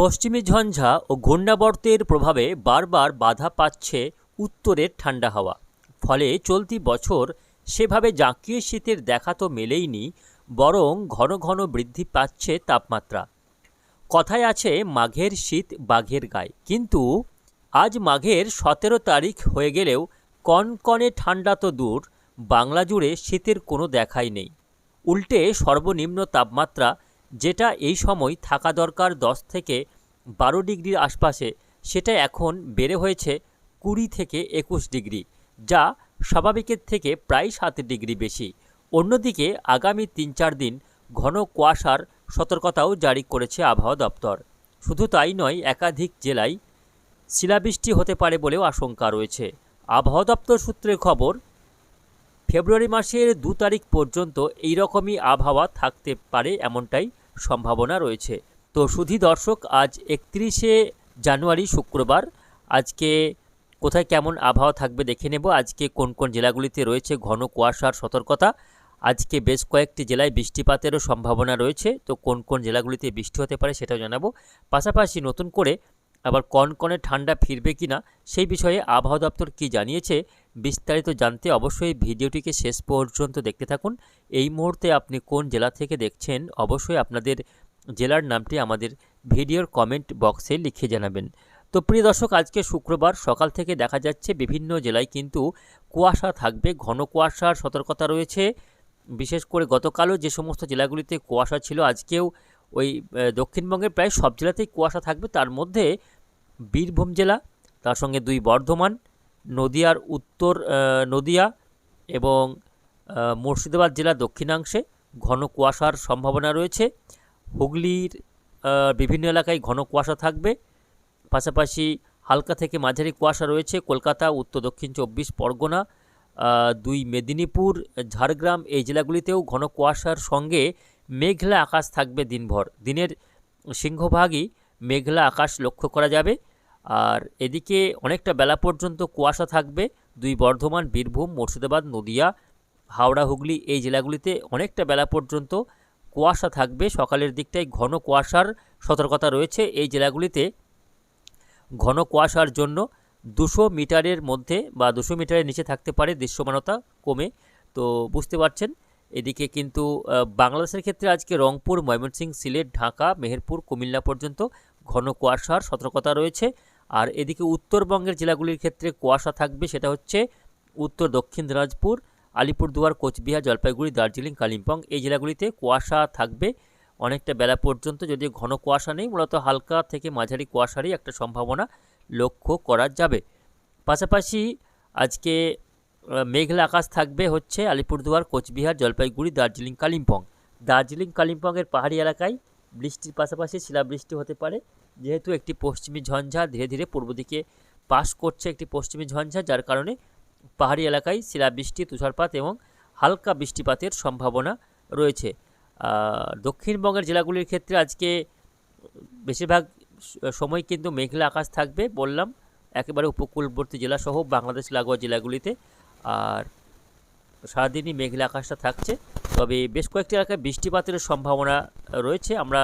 পশ্চিমী ঝঞ্ঝা ও ঘূর্ণাবর্তের প্রভাবে বারবার বাধা পাচ্ছে উত্তরের ঠান্ডা হাওয়া। ফলে চলতি বছর সেভাবে জাঁকিয়ে শীতের দেখা তো মেলেইনি, বরং ঘন ঘন বৃদ্ধি পাচ্ছে তাপমাত্রা। কথায় আছে, মাঘের শীত বাঘের গায়ে। কিন্তু আজ মাঘের সতেরো তারিখ হয়ে গেলেও কনকনে ঠান্ডা তো দূর, বাংলা জুড়ে শীতের কোনো দেখাই নেই। উল্টে সর্বনিম্ন তাপমাত্রা যেটা এই সময় থাকা দরকার দশ থেকে বারো ডিগ্রির আশপাশে, সেটা এখন বেড়ে হয়েছে কুড়ি থেকে একুশ ডিগ্রি, যা স্বাভাবিকের থেকে প্রায় সাত ডিগ্রি বেশি। অন্যদিকে আগামী তিন চার দিন ঘন কুয়াশার সতর্কতাও জারি করেছে আবহাওয়া দপ্তর। শুধু তাই নয়, একাধিক জেলায় শিলাবৃষ্টি হতে পারে বলেও আশঙ্কা রয়েছে। আবহাওয়া দপ্তর সূত্রের খবর ফেব্রুয়ারি মাসের দু তারিখ পর্যন্ত এই রকমই আবহাওয়া থাকতে পারে এমনটাই সম্ভাবনা রয়েছে। তো শুধু দর্শক, আজ একত্রিশে জানুয়ারি শুক্রবার, আজকে কোথায় কেমন আবহাওয়া থাকবে দেখে নেব। আজকে কোন কোন জেলাগুলিতে রয়েছে ঘন কুয়াশার সতর্কতা। আজকে বেশ কয়েকটি জেলায় বৃষ্টিপাতেরও সম্ভাবনা রয়েছে। তো কোন কোন জেলাগুলিতে বৃষ্টি হতে পারে সেটাও জানাব। পাশাপাশি নতুন করে আবার কনকনে ঠান্ডা ফিরবে কি না সেই বিষয়ে আবহাওয়া দপ্তর কী জানিয়েছে বিস্তারিত জানতে অবশ্যই ভিডিওটিকে শেষ পর্যন্ত দেখতে থাকুন। এই মুহূর্তে আপনি কোন জেলা থেকে দেখছেন, অবশ্যই আপনাদের জেলার নামটি আমাদের ভিডিওর কমেন্ট বক্সে লিখে জানাবেন। তো প্রিয় দর্শক, আজকে শুক্রবার সকাল থেকে দেখা যাচ্ছে বিভিন্ন জেলায় কিন্তু কুয়াশা থাকবে, ঘন কুয়াশার সতর্কতা রয়েছে। বিশেষ করে গতকালও যে সমস্ত জেলাগুলিতে কুয়াশা ছিল, আজকেও ওই দক্ষিণবঙ্গের প্রায় সব জেলাতেই কুয়াশা থাকবে। তার মধ্যে বীরভূম জেলা, তার সঙ্গে দুই বর্ধমান নদিয়ার উত্তর নদিয়া এবং মুর্শিদাবাদ জেলার দক্ষিণাংশে ঘন কুয়াশার সম্ভাবনা রয়েছে। হুগলির বিভিন্ন এলাকায় ঘন কুয়াশা থাকবে। পাশাপাশি হালকা থেকে মাঝারি কুয়াশা রয়েছে কলকাতা, উত্তর, দক্ষিণ চব্বিশ পরগনা দুই মেদিনীপুর, ঝাড়গ্রাম এই জেলাগুলিতেও ঘন কুয়াশার সঙ্গে মেঘলা আকাশ থাকবে দিনভর। দিনের সিংহভাগই মেঘলা আকাশ লক্ষ্য করা যাবে। আর এদিকে অনেকটা বেলা পর্যন্ত কুয়াশা থাকবে। দুই বর্ধমান, বীরভূম, মুর্শিদাবাদ, নদিয়া, হাওড়া, হুগলি এই জেলাগুলিতে অনেকটা বেলা পর্যন্ত কুয়াশা থাকবে। সকালের দিকটায় ঘন কুয়াশার সতর্কতা রয়েছে এই জেলাগুলিতে। ঘন কুয়াশার জন্য দুশো মিটারের মধ্যে বা দুশো মিটারের নিচে থাকতে পারে দৃশ্যমানতা কমে। তো বুঝতে পারছেন? এদিকে কিন্তু বাংলাদেশের ক্ষেত্রে আজকে রংপুর, ময়মনসিংহ, সিলেট, ঢাকা, মেহেরপুর, কুমিল্লা পর্যন্ত ঘন কুয়াশার সতর্কতা রয়েছে। আর এদিকে উত্তরবঙ্গের জেলাগুলির ক্ষেত্রে কুয়াশা থাকবে, সেটা হচ্ছে উত্তর, দক্ষিণ দিনাজপুর, আলিপুরদুয়ার, কোচবিহার, জলপাইগুড়ি, দার্জিলিং, কালিম্পং। এই জেলাগুলিতে কুয়াশা থাকবে অনেকটা বেলা পর্যন্ত, যদিও ঘন কুয়াশা নেই, মূলত হালকা থেকে মাঝারি কুয়াশারই একটা সম্ভাবনা লক্ষ্য করা যাবে। পাশাপাশি আজকে মেঘলা আকাশ থাকবে হচ্ছে আলিপুরদুয়ার, কোচবিহার, জলপাইগুড়ি, দার্জিলিং, কালিম্পং। দার্জিলিং, কালিম্পংয়ের পাহাড়ি এলাকায় বৃষ্টির পাশাপাশি শিলাবৃষ্টি হতে পারে। যেহেতু একটি পশ্চিমী ঝঞ্ঝা ধীরে ধীরে পূর্ব দিকে পাস করছে একটি পশ্চিমী ঝঞ্ঝা, যার কারণে পাহাড়ি এলাকায় শিলাবৃষ্টি, তুষারপাত এবং হালকা বৃষ্টিপাতের সম্ভাবনা রয়েছে। দক্ষিণবঙ্গের জেলাগুলির ক্ষেত্রে আজকে বেশিরভাগ সময় কিন্তু মেঘলা আকাশ থাকবে বললাম, একেবারে উপকূলবর্তী জেলাসহ বাংলাদেশ লাগোয়া জেলাগুলিতে। আর সারাদিনই মেঘলা আকাশটা থাকছে, তবে বেশ কয়েকটি এলাকায় বৃষ্টিপাতের সম্ভাবনা রয়েছে। আমরা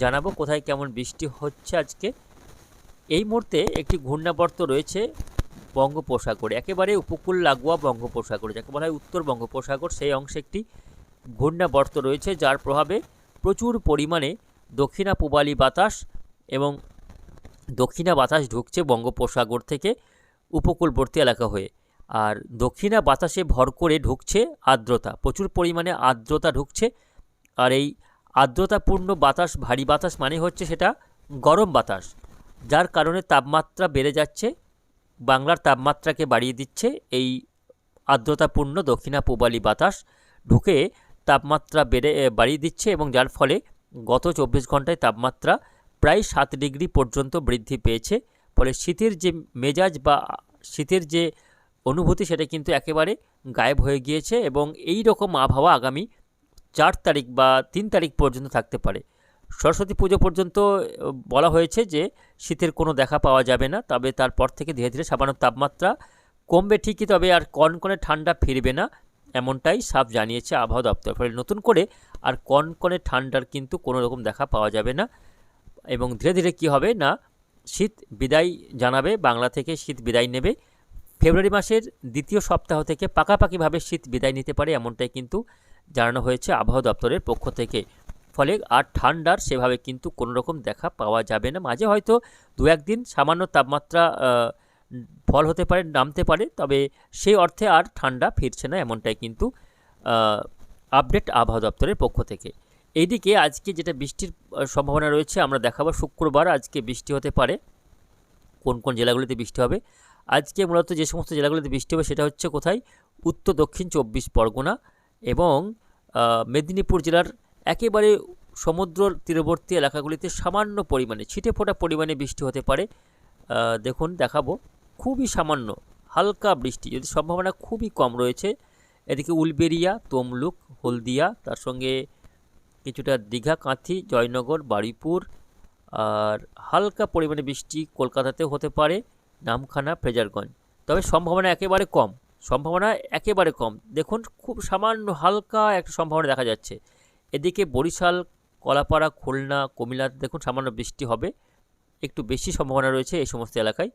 জানাব কোথায় কেমন বৃষ্টি হচ্ছে আজকে। এই মুহূর্তে একটি ঘূর্ণাবর্ত রয়েছে বঙ্গোপসাগরে, একেবারে উপকূল লাগোয়া বঙ্গোপসাগরে, যাকে বলা হয় উত্তর বঙ্গোপসাগর। সেই অংশে একটি ঘূর্ণাবর্ত রয়েছে, যার প্রভাবে প্রচুর পরিমাণে দক্ষিণা পূবালি বাতাস এবং দক্ষিণা বাতাস ঢুকছে বঙ্গোপসাগর থেকে উপকূলবর্তী এলাকা হয়ে। আর দক্ষিণা বাতাসে ভর করে ঢুকছে আর্দ্রতা, প্রচুর পরিমাণে আর্দ্রতা ঢুকছে। আর এই আর্দ্রতাপূর্ণ বাতাস, ভারী বাতাস মানে হচ্ছে সেটা গরম বাতাস, যার কারণে তাপমাত্রা বেড়ে যাচ্ছে। বাংলার তাপমাত্রাকে বাড়িয়ে দিচ্ছে এই আর্দ্রতাপূর্ণ দক্ষিণা পূবালি বাতাস। ঢুকে তাপমাত্রা বেড়ে বাড়িয়ে দিচ্ছে এবং যার ফলে গত চব্বিশ ঘন্টায় তাপমাত্রা প্রায় সাত ডিগ্রি পর্যন্ত বৃদ্ধি পেয়েছে। ফলে শীতের যে মেজাজ বা শীতের যে অনুভূতি সেটা কিন্তু একেবারে গায়েব হয়ে গিয়েছে এবং এই রকম আবহাওয়া আগামী চার তারিখ বা তিন তারিখ পর্যন্ত থাকতে পারে। সরস্বতী পুজো পর্যন্ত বলা হয়েছে যে শীতের কোনো দেখা পাওয়া যাবে না, তবে তারপর থেকে ধীরে ধীরে সামান্য তাপমাত্রা কমবে ঠিকই, তবে আর কনকনে ঠান্ডা ফিরবে না, এমনটাই সাফ জানিয়েছে আবহাওয়া দপ্তর। ফলে নতুন করে আর কনকনে ঠান্ডার কিন্তু কোনো রকম দেখা পাওয়া যাবে না এবং ধীরে ধীরে কি হবে না, শীত বিদায় জানাবে, বাংলা থেকে শীত বিদায় নেবে। ফেব্রুয়ারি মাসের দ্বিতীয় সপ্তাহ থেকে পাকাপাকিভাবে শীত বিদায় নিতে পারে, এমনটাই কিন্তু জানানো হয়েছে আবহাওয়া দপ্তরের পক্ষ থেকে। ফলে আর ঠান্ডার সেভাবে কিন্তু কোনো রকম দেখা পাওয়া যাবে না। মাঝে হয়তো দু একদিন সামান্য তাপমাত্রা ফল হতে পারে, নামতে পারে, তবে সেই অর্থে আর ঠান্ডা ফিরছে না এমনটাই কিন্তু আপডেট আবহাওয়া দপ্তরের পক্ষ থেকে। এইদিকে আজকে যেটা বৃষ্টির সম্ভাবনা রয়েছে, আমরা দেখাবো শুক্রবার আজকে বৃষ্টি হতে পারে। কোন কোন জেলাগুলিতে বৃষ্টি হবে? আজকে মূলত যে সমস্ত জেলাগুলিতে বৃষ্টি হবে সেটা হচ্ছে কোথায়? উত্তর, দক্ষিণ চব্বিশ পরগনা এবং মেদিনীপুর জেলার একেবারে সমুদ্র তীরবর্তী এলাকাগুলিতে সামান্য পরিমাণে ছিটে ফোটা পরিমাণে বৃষ্টি হতে পারে। দেখুন, দেখাবো। খুবই সামান্য, হালকা বৃষ্টি, যদি সম্ভাবনা খুবই কম রয়েছে। এদিকে উলবেরিয়া, তমলুক, হলদিয়া, তার সঙ্গে কিছুটা দীঘা, কাঁথি, জয়নগর, বারুইপুর, আর হালকা পরিমাণে বৃষ্টি কলকাতাতেও হতে পারে, নামখানা, ফ্রেজারগঞ্জ। তবে সম্ভাবনা একেবারে কম। সম্ভাবনা একেবারে কম। দেখুন, খুব সামান্য হালকা একটা সম্ভাবনা দেখা যাচ্ছে। এদিকে বরিশাল, কলাপাড়া, খুলনা, কুমিল্লা, দেখুন সামান্য বৃষ্টি হবে। একটু বেশি সম্ভাবনা রয়েছে এই সমস্ত এলাকায়।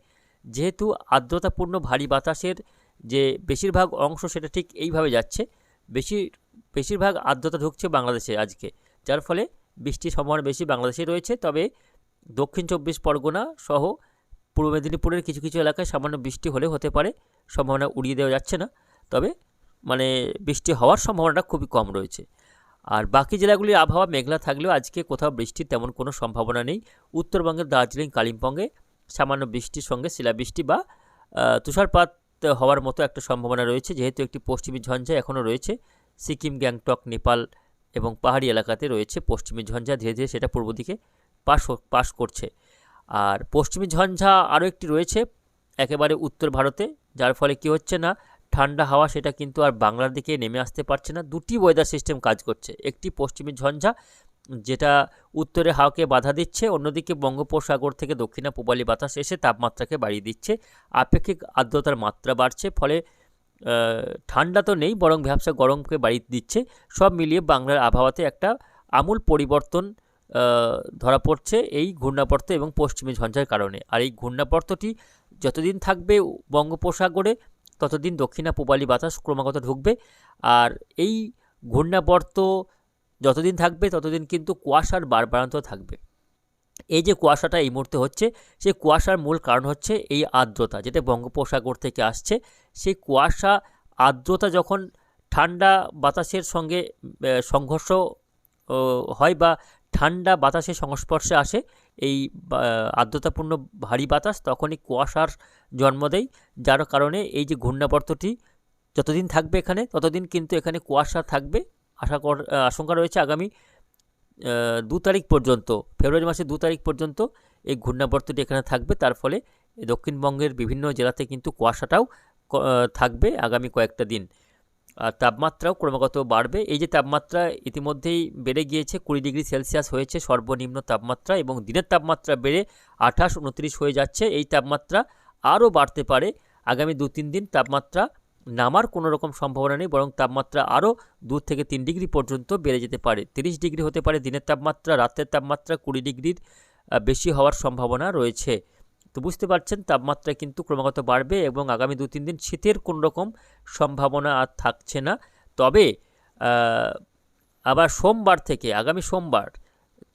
যেহেতু আর্দ্রতাপূর্ণ ভারী বাতাসের যে বেশিরভাগ অংশ সেটা ঠিক এইভাবে যাচ্ছে, বেশি, বেশিরভাগ আর্দ্রতা ঢুকছে বাংলাদেশে আজকে। যার ফলে বৃষ্টির সম্ভাবনা বেশি বাংলাদেশে রয়েছে। তবে দক্ষিণ চব্বিশ পরগনা সহ পূর্ব মেদিনীপুরের কিছু কিছু এলাকায় সামান্য বৃষ্টি হলে হতে পারে, সম্ভাবনা উড়িয়ে দেওয়া যাচ্ছে না। তবে মানে বৃষ্টি হওয়ার সম্ভাবনাটা খুবই কম রয়েছে। আর বাকি জেলাগুলির আবহাওয়া মেঘলা থাকলেও আজকে কোথাও বৃষ্টির তেমন কোনো সম্ভাবনা নেই। উত্তরবঙ্গের দার্জিলিং, কালিম্পংয়ে সামান্য বৃষ্টির সঙ্গে শিলাবৃষ্টি বা তুষারপাত হওয়ার মতো একটা সম্ভাবনা রয়েছে, যেহেতু একটি পশ্চিমী ঝঞ্ঝা এখনও রয়েছে। সিকিম, গ্যাংটক, নেপাল এবং পাহাড়ি এলাকাতে রয়েছে পশ্চিমী ঝঞ্ঝা, ধীরে ধীরে সেটা পূর্ব দিকে পাশ পাশ করছে। আর পশ্চিমী ঝঞ্ঝা আরও একটি রয়েছে একেবারে উত্তর ভারতে, যার ফলে কি হচ্ছে না, ঠান্ডা হাওয়া সেটা কিন্তু আর বাংলার দিকে নেমে আসতে পারছে না। দুটি ওয়েদার সিস্টেম কাজ করছে, একটি পশ্চিমী ঝঞ্ঝা যেটা উত্তরে হাওয়াকে বাধা দিচ্ছে, অন্যদিকে বঙ্গোপসাগর থেকে দক্ষিণা পূবালি বাতাস এসে তাপমাত্রাকে বাড়িয়ে দিচ্ছে। আপেক্ষিক আর্দ্রতার মাত্রা বাড়ছে, ফলে ঠান্ডা তো নেই, বরং ভ্যাবসা গরমকে বাড়িয়ে দিচ্ছে। সব মিলিয়ে বাংলার আবহাওয়াতে একটা আমূল পরিবর্তন ধরা পড়ছে এই ঘূর্ণাবর্ত এবং পশ্চিমী ঝঞ্ঝার কারণে। আর এই ঘূর্ণাবর্তটি যতদিন থাকবে বঙ্গোপসাগরে, ততদিন দক্ষিণা পূবালি বাতাস ক্রমাগত ঢুকবে। আর এই ঘূর্ণাবর্ত যতদিন থাকবে, ততদিন কিন্তু কুয়াশার বারবারান্ত থাকবে। এই যে কুয়াশাটা এই মুহূর্তে হচ্ছে, সেই কুয়াশার মূল কারণ হচ্ছে এই আর্দ্রতা যেটা বঙ্গোপসাগর থেকে আসছে। সেই কুয়াশা আর্দ্রতা যখন ঠান্ডা বাতাসের সঙ্গে সংঘর্ষ হয় বা ঠান্ডা বাতাসের সংস্পর্শে আসে এই আর্দ্রতাপূর্ণ ভারী বাতাস তখনই কুয়াশার জন্ম দেয়, যার কারণে এই যে ঘূর্ণাবর্তটি যতদিন থাকবে এখানে, ততদিন কিন্তু এখানে কুয়াশা থাকবে। আশা কর, আশঙ্কা রয়েছে আগামী দু তারিখ পর্যন্ত, ফেব্রুয়ারি মাসের দু তারিখ পর্যন্ত এই ঘূর্ণাবর্তটি এখানে থাকবে। তার ফলে দক্ষিণবঙ্গের বিভিন্ন জেলাতে কিন্তু কুয়াশাটাও থাকবে আগামী কয়েকটা দিন। তাপমাত্রাও ক্রমাগত বাড়বে। এই যে তাপমাত্রা ইতিমধ্যেই বেড়ে গিয়েছে, কুড়ি ডিগ্রি সেলসিয়াস হয়েছে, সর্বনিম্ন তাপমাত্রা এবং দিনের তাপমাত্রা বেড়ে আঠাশ, উনত্রিশ হয়ে যাচ্ছে। এই তাপমাত্রা আরও বাড়তে পারে। আগামী দু তিন দিন তাপমাত্রা নামার কোনো রকম সম্ভাবনা নেই, বরং তাপমাত্রা আরও দু থেকে তিন ডিগ্রি পর্যন্ত বেড়ে যেতে পারে। তিরিশ ডিগ্রি হতে পারে দিনের তাপমাত্রা, রাতের তাপমাত্রা কুড়ি ডিগ্রির বেশি হওয়ার সম্ভাবনা রয়েছে। তো বুঝতে পারছেন, তাপমাত্রা কিন্তু ক্রমাগত বাড়বে এবং আগামী দু তিন দিন শীতের রকম সম্ভাবনা আর থাকছে না। তবে আবার সোমবার থেকে, আগামী সোমবার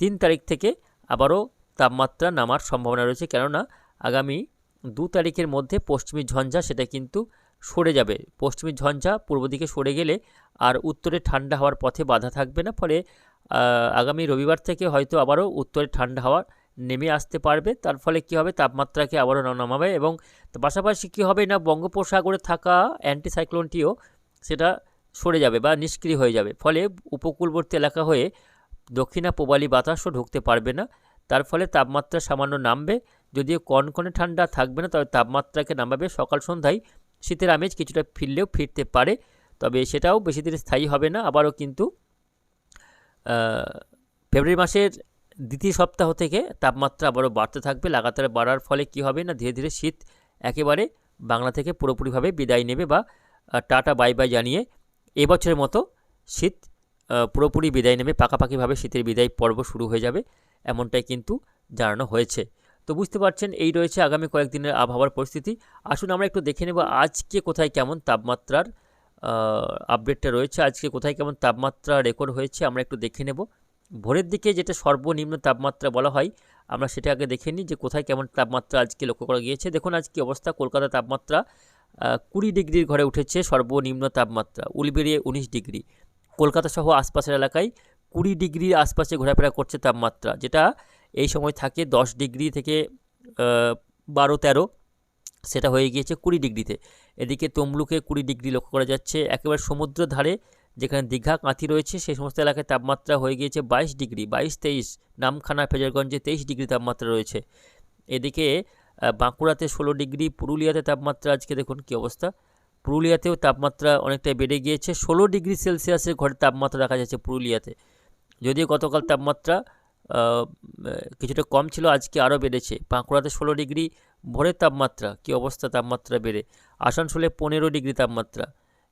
তিন তারিখ থেকে আবারও তাপমাত্রা নামার সম্ভাবনা রয়েছে। কেননা, আগামী দু তারিখের মধ্যে পশ্চিমী ঝঞ্ঝা সেটা কিন্তু সরে যাবে। পশ্চিমী ঝঞ্ঝা পূর্ব দিকে সরে গেলে আর উত্তরে ঠান্ডা হওয়ার পথে বাধা থাকবে না। ফলে আগামী রবিবার থেকে হয়তো আবারও উত্তরে ঠান্ডা হাওয়া নেমে আসতে পারবে। তার ফলে কী হবে? তাপমাত্রাকে আবারও নামাবে এবং পাশাপাশি কী হবে না? বঙ্গোপসাগরে থাকা অ্যান্টিসাইক্লোনটিও সেটা সরে যাবে বা নিষ্ক্রিয় হয়ে যাবে। ফলে উপকূলবর্তী এলাকা হয়ে দক্ষিণা প্রবালী বাতাসও ঢুকতে পারবে না। তার ফলে তাপমাত্রা সামান্য নামবে। যদিও কনকনে ঠান্ডা থাকবে না, তবে তাপমাত্রাকে নামাবে। সকাল সন্ধ্যায় শীতের আমেজ কিছুটা ফিরলেও ফিরতে পারে। তবে সেটাও বেশি দিন স্থায়ী হবে না। আবারও কিন্তু ফেব্রুয়ারি মাসের দ্বিতীয় সপ্তাহ থেকে তাপমাত্রা আবারও বাড়তে থাকবে। লাগাতার বাড়ার ফলে কি হবে না? ধীরে ধীরে শীত একেবারে বাংলা থেকে পুরোপুরিভাবে বিদায় নেবে বা টাটা, বাই বাই জানিয়ে এবছরের মতো শীত পুরোপুরি বিদায় নেবে। পাকাপাকিভাবে শীতের বিদায় পর্ব শুরু হয়ে যাবে এমনটাই কিন্তু জানানো হয়েছে। তো বুঝতে পারছেন, এই রয়েছে আগামী কয়েকদিনের আবহাওয়ার পরিস্থিতি। আসুন আমরা একটু দেখে নেব আজকে কোথায় কেমন তাপমাত্রার আপডেটটা রয়েছে। আজকে কোথায় কেমন তাপমাত্রা রেকর্ড হয়েছে আমরা একটু দেখে নেব। ভোরের দিকে যেটা সর্বনিম্ন তাপমাত্রা বলা হয়, আমরা সেটা আগে দেখে নিই যে কোথায় কেমন তাপমাত্রা আজকে লক্ষ্য করা গিয়েছে। দেখুন আজকে অবস্থা, কলকাতা তাপমাত্রা কুড়ি ডিগ্রির ঘরে উঠেছে সর্বনিম্ন তাপমাত্রা, উলবেড়িয়ে উনিশ ডিগ্রি। কলকাতা সহ আশপাশের এলাকায় কুড়ি ডিগ্রির আশপাশে ঘোরাফেরা করছে তাপমাত্রা, যেটা এই সময় থাকে দশ ডিগ্রি থেকে বারো তেরো, সেটা হয়ে গিয়েছে কুড়ি ডিগ্রিতে। এদিকে তমলুকে কুড়ি ডিগ্রি লক্ষ্য করা যাচ্ছে, একেবারে সমুদ্র ধারে যেখানে দীঘা কাঁথি রয়েছে, সেই সমস্ত এলাকায় তাপমাত্রা হয়ে গিয়েছে বাইশ ডিগ্রি, বাইশ তেইশ, নামখানা ফেজারগঞ্জে তেইশ ডিগ্রি তাপমাত্রা রয়েছে। এদিকে বাঁকুড়াতে ষোলো ডিগ্রি, পুরুলিয়াতে তাপমাত্রা আজকে দেখুন কী অবস্থা। পুরুলিয়াতেও তাপমাত্রা অনেকটাই বেড়ে গিয়েছে, ষোলো ডিগ্রি সেলসিয়াসের ঘরের তাপমাত্রা দেখা যাচ্ছে পুরুলিয়াতে। যদিও গতকাল তাপমাত্রা কিছুটা কম ছিল, আজকে আরও বেড়েছে। বাঁকুড়াতে ষোলো ডিগ্রি ভোরের তাপমাত্রা, কী অবস্থা তাপমাত্রা বেড়ে। আসানসোলে পনেরো ডিগ্রি তাপমাত্রা।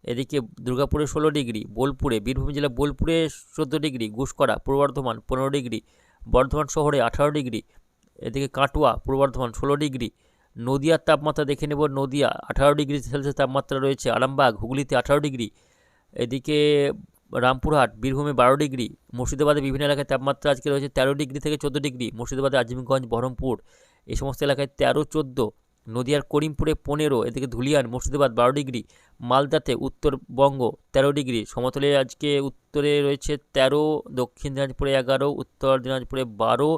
এদিকে দুর্গাপুরে ষোলো ডিগ্রি, বোলপুরে, বীরভূম জেলা বোলপুরে চোদ্দ ডিগ্রি ঘুষকরা পূর্ব বর্ধমান পনেরো ডিগ্রি, বর্ধমান শহরে আঠারো ডিগ্রি, এদিকে কাটোয়া, পূর্ব বর্ধমান ষোলো ডিগ্রি, নদিয়ার তাপমাত্রা দেখে নেব, নদিয়া আঠারো ডিগ্রি সেলসিয়াস তাপমাত্রা রয়েছে, আরামবাগ, হুগলিতে আঠারো ডিগ্রি, এদিকে রামপুরহাট, বীরভূমে বারো ডিগ্রি, মুর্শিদাবাদে বিভিন্ন এলাকায় তাপমাত্রা আজকে রয়েছে তেরো ডিগ্রি থেকে চোদ্দ ডিগ্রি, মুর্শিদাবাদে আজিমগঞ্জ, বহরমপুর এই সমস্ত এলাকায় তেরো, চোদ্দ নদিয়ার করিমপুরে পনেরো, এদিকে ধুলিয়ান মুর্শিদাবাদ বারো ডিগ্রি, মালদাতে উত্তরবঙ্গ তেরো ডিগ্রি, সমতলে আজকে উত্তরে রয়েছে তেরো, দক্ষিণ দিনাজপুরে এগারো, উত্তর দিনাজপুরে বারো,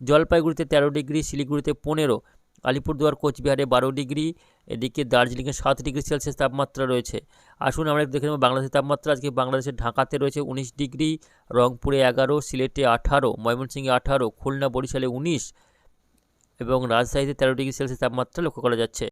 জলপাইগুড়িতে তেরো ডিগ্রি, শিলিগুড়িতে পনেরো, আলিপুরদুয়ার, কোচবিহারে বারো ডিগ্রি, এদিকে দার্জিলিংয়ে সাত ডিগ্রি সেলসিয়াস তাপমাত্রা রয়েছে। আসুন আমরা দেখে নেব বাংলাদেশের তাপমাত্রা। আজকে বাংলাদেশের ঢাকাতে রয়েছে উনিশ ডিগ্রি, রংপুরে এগারো, সিলেটে আঠারো, ময়মনসিংহে আঠারো, খুলনা, বরিশালে উনিশ এবং রাজশাহীতে তেরো ডিগ্রি সেলসিয়াস তাপমাত্রা লক্ষ্য করা যাচ্ছে।